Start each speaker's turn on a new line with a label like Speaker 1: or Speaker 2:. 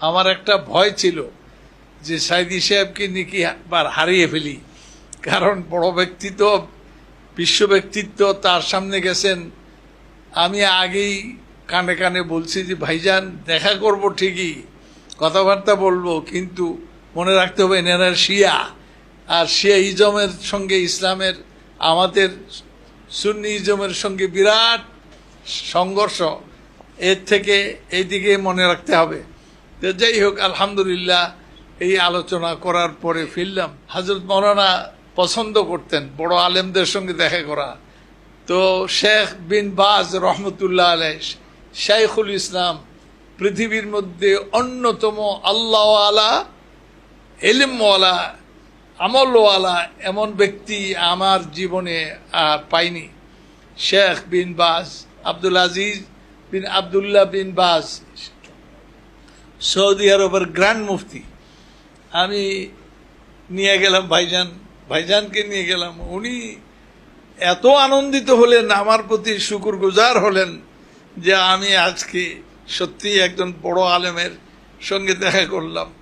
Speaker 1: আমার একটা ভয় ছিল যে সাইদি সাহেবকে নাকি বার হারিয়ে ফেলি। কারণ বড় ব্যক্তিত্ব, বিশ্ব ব্যক্তিত্ব তার সামনে গেছেন। আমি আগেই কানে কানে বলছি যে, ভাইজান, দেখা করব ঠিকই, কথাবার্তা বলব, কিন্তু মনে রাখতে হবে এনারা শিয়া। আর শিয়া ইজমের সঙ্গে ইসলামের, আমাদের সুন্নি ইজমের সঙ্গে বিরাট সংঘর্ষ। এর থেকে এইদিকে মনে রাখতে হবে। তো যাই হোক, আলহামদুলিল্লাহ, এই আলোচনা করার পরে ফিরলাম। হাজরত মৌলানা পছন্দ করতেন, বড় আলেমদের সঙ্গে দেখা করা। তো শেখ বিন বাজ রহমতুল্লাহ আলাই শাইখুল ইসলাম, পৃথিবীর মধ্যে অন্যতম আল্লাহওয়ালা এলিমওয়ালা আমলওয়ালা এমন ব্যক্তি আমার জীবনে আর পাইনি। শেখ বিন বাজ, আব্দুল আজিজ বিন আবদুল্লাহ বিন বাজ সৌদি আরবের গ্র্যান্ড মুফতি। আমি নিয়ে গেলাম ভাইজান, ভাইজানকে নিয়ে গেলাম। উনি এত আনন্দিত হলেন, আমার প্রতি শুকুর গুজার হলেন যে আমি আজকে সত্যি একজন বড় আলেমের সঙ্গে দেখা করলাম।